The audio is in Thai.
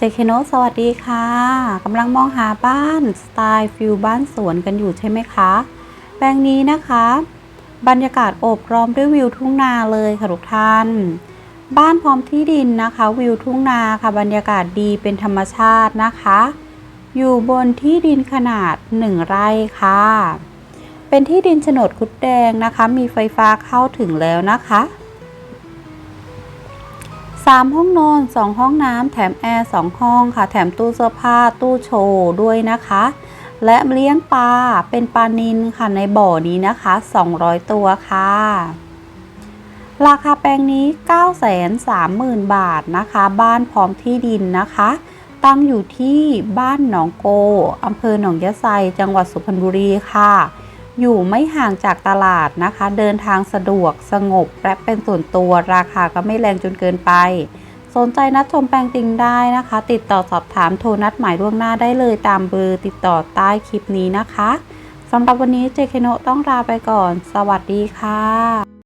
เจคโนสวัสดีค่ะกำลังมองหาบ้านสไตล์ฟิลบ้านสวนกันอยู่ใช่ไหมคะ แปลงนี้นะคะ บรรยากาศโอบล้อมด้วยวิวทุ่งนาเลยค่ะทุกท่าน บ้านพร้อมที่ดินนะคะ วิวทุ่งนาค่ะ บรรยากาศดีเป็นธรรมชาตินะคะ อยู่บนที่ดินขนาด 1 ไร่ค่ะ เป็นที่ดินโฉนดคุดแดงนะคะ มีไฟฟ้าเข้าถึงแล้วนะคะ 3 ห้องนอน 2 ห้องน้ำแถมแอร์ 2 ห้องค่ะ แถมตู้เสื้อผ้า ตู้โชว์ด้วยนะคะ และเลี้ยงปลา เป็นปลานินค่ะในบ่อนี้นะคะ 200 ตัวค่ะ ราคาแปลงนี้ 930,000 บาทนะคะ บ้านพร้อมที่ดินนะคะ ตั้งอยู่ที่บ้านหนองโกอำเภอหนองยะไซ จังหวัดสุพรรณบุรีค่ะ อยู่ไม่ห่างจากตลาดนะคะ เดินทางสะดวกสงบและเป็นส่วนตัวราคาก็ไม่แรงจนเกินไป สนใจนัดชมแปลงจริงได้นะคะ ติดต่อสอบถามโทรนัดหมายล่วงหน้าได้เลยตามเบอร์ติดต่อใต้คลิปนี้นะคะสำหรับวันนี้เจเคโนต้องลาไปก่อน สวัสดีค่ะ